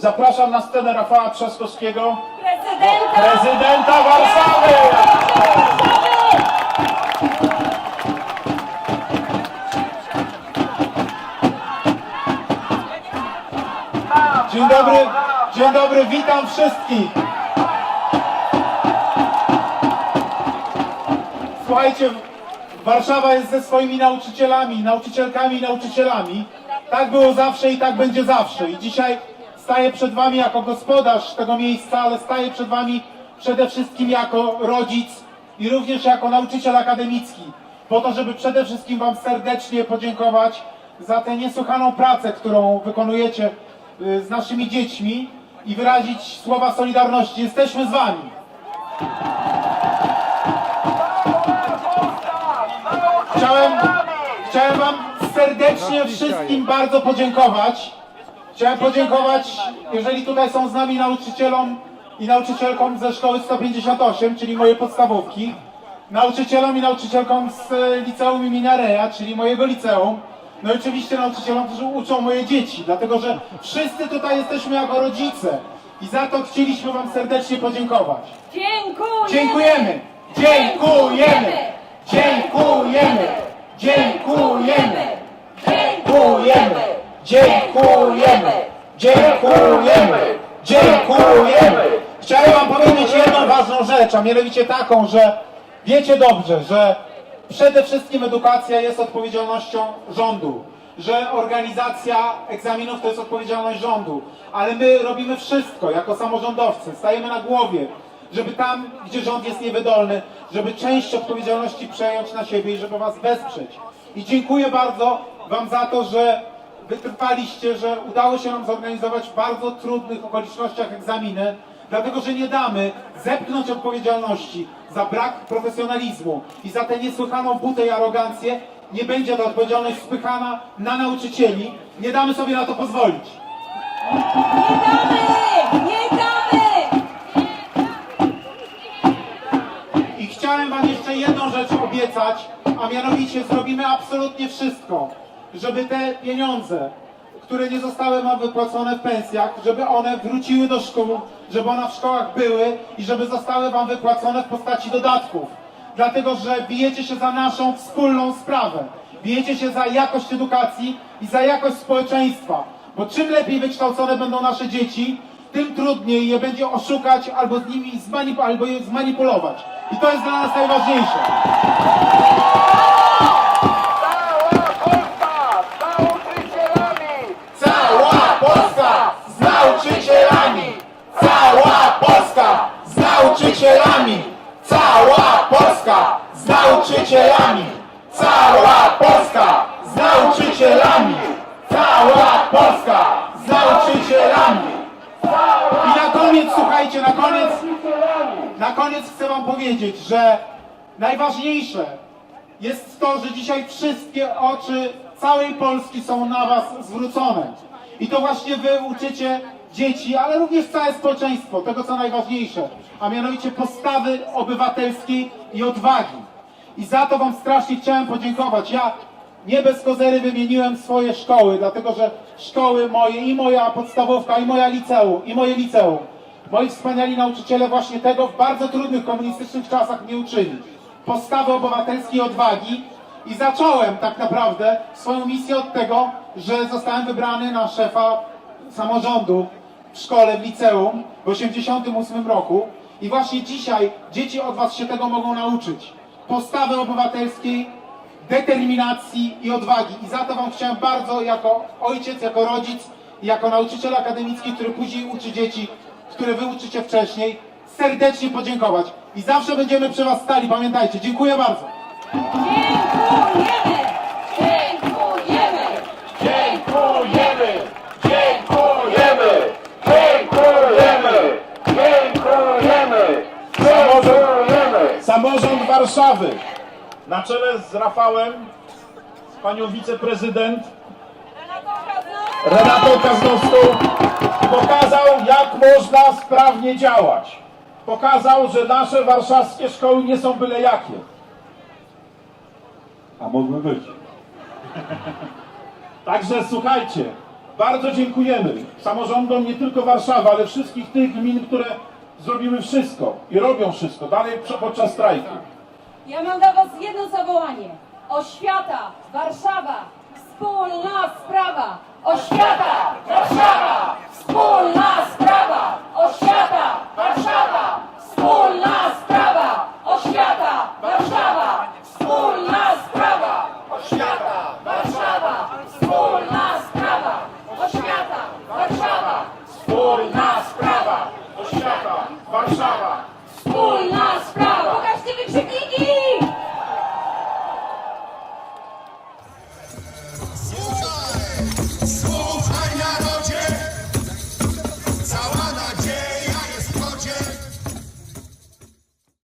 Zapraszam na scenę Rafała Trzaskowskiego, Prezydenta! prezydenta Warszawy! Dzień dobry, dzień dobry, witam wszystkich. Słuchajcie, Warszawa jest ze swoimi nauczycielami, nauczycielkami i nauczycielami. Tak było zawsze i tak będzie zawsze. I dzisiaj staję przed wami jako gospodarz tego miejsca, ale staję przed wami przede wszystkim jako rodzic i również jako nauczyciel akademicki. Po to, żeby przede wszystkim wam serdecznie podziękować za tę niesłychaną pracę, którą wykonujecie y, z naszymi dziećmi i wyrazić słowa solidarności. Jesteśmy z wami. Chciałem, chciałem Wam serdecznie wszystkim bardzo podziękować. Chciałem podziękować, jeżeli tutaj są z nami nauczycielom i nauczycielkom ze szkoły 158, czyli mojej podstawówki, nauczycielom i nauczycielkom z e, liceum imienia Reja, czyli mojego liceum, no i oczywiście nauczycielom, którzy uczą moje dzieci, dlatego że wszyscy tutaj jesteśmy jako rodzice i za to chcieliśmy Wam serdecznie podziękować. Dziękujemy! Dziękujemy! Dziękujemy! Dziękujemy! Dziękujemy! Dziękujemy! Dziękujemy! Dziękujemy! Dziękujemy! Chciałem wam powiedzieć jedną ważną rzecz, a mianowicie taką, że wiecie dobrze, że przede wszystkim edukacja jest odpowiedzialnością rządu, że organizacja egzaminów to jest odpowiedzialność rządu, ale my robimy wszystko jako samorządowcy, stajemy na głowie, żeby tam, gdzie rząd jest niewydolny, żeby część odpowiedzialności przejąć na siebie i żeby was wesprzeć. I dziękuję bardzo wam za to, że wytrwaliście, że udało się nam zorganizować w bardzo trudnych okolicznościach egzaminy, dlatego że nie damy zepchnąć odpowiedzialności za brak profesjonalizmu i za tę niesłychaną butę i arogancję. Nie będzie ta odpowiedzialność spychana na nauczycieli. Nie damy sobie na to pozwolić. Nie damy! Nie damy! I chciałem Wam jeszcze jedną rzecz obiecać, a mianowicie zrobimy absolutnie wszystko, żeby te pieniądze, które nie zostały Wam wypłacone w pensjach, żeby one wróciły do szkół, żeby one w szkołach były i żeby zostały Wam wypłacone w postaci dodatków. Dlatego, że bijecie się za naszą wspólną sprawę. Bijecie się za jakość edukacji i za jakość społeczeństwa. Bo czym lepiej wykształcone będą nasze dzieci, tym trudniej je będzie oszukać albo z nimi zmanip- albo je zmanipulować. I to jest dla nas najważniejsze. Cała Polska z nauczycielami! Cała Polska z nauczycielami! Cała Polska z nauczycielami! Cała Polska z nauczycielami! Cała Polska z nauczycielami! I na koniec, słuchajcie, na koniec, na koniec chcę wam powiedzieć, że najważniejsze jest to, że dzisiaj wszystkie oczy całej Polski są na was zwrócone. I to właśnie wy uczycie dzieci, ale również całe społeczeństwo, tego co najważniejsze, a mianowicie postawy obywatelskiej i odwagi. I za to wam strasznie chciałem podziękować. Ja nie bez kozery wymieniłem swoje szkoły, dlatego że szkoły moje, i moja podstawówka, i moja liceum, i moje liceum, moi wspaniali nauczyciele właśnie tego w bardzo trudnych komunistycznych czasach mnie uczyli. Postawy obywatelskiej odwagi i zacząłem tak naprawdę swoją misję od tego, że zostałem wybrany na szefa samorządu w szkole, w liceum w 1988 roku i właśnie dzisiaj dzieci od was się tego mogą nauczyć. Postawy obywatelskiej, determinacji i odwagi. I za to Wam chciałem bardzo, jako ojciec, jako rodzic jako nauczyciel akademicki, który później uczy dzieci, które Wy uczycie wcześniej, serdecznie podziękować. I zawsze będziemy przy Was stali, pamiętajcie. Dziękuję bardzo. Dziękujemy! Dziękujemy! Dziękujemy! Dziękujemy! Dziękujemy! Dziękujemy! Dziękujemy! Samorząd Warszawy na czele z Rafałem, z panią wiceprezydent Renatą Kaznowską pokazał, jak można sprawnie działać. Pokazał, że nasze warszawskie szkoły nie są byle jakie. A mogły być. Także słuchajcie, Bardzo dziękujemy samorządom nie tylko Warszawy, ale wszystkich tych gmin, które zrobimy wszystko i robią wszystko, dalej podczas strajku. Ja mam dla Was jedno zawołanie. Oświata, Warszawa, wspólna sprawa. Oświata, Warszawa, wspólna sprawa. Oświata, Warszawa, wspólna sprawa. Oświata, Warszawa, wspólna sprawa. Oświata, Warszawa, wspólna sprawa. Oświata, Warszawa, wspólna Варшава, Варшава, wspólna sprawa. Pokażcie wykrzykniki! Słuchaj!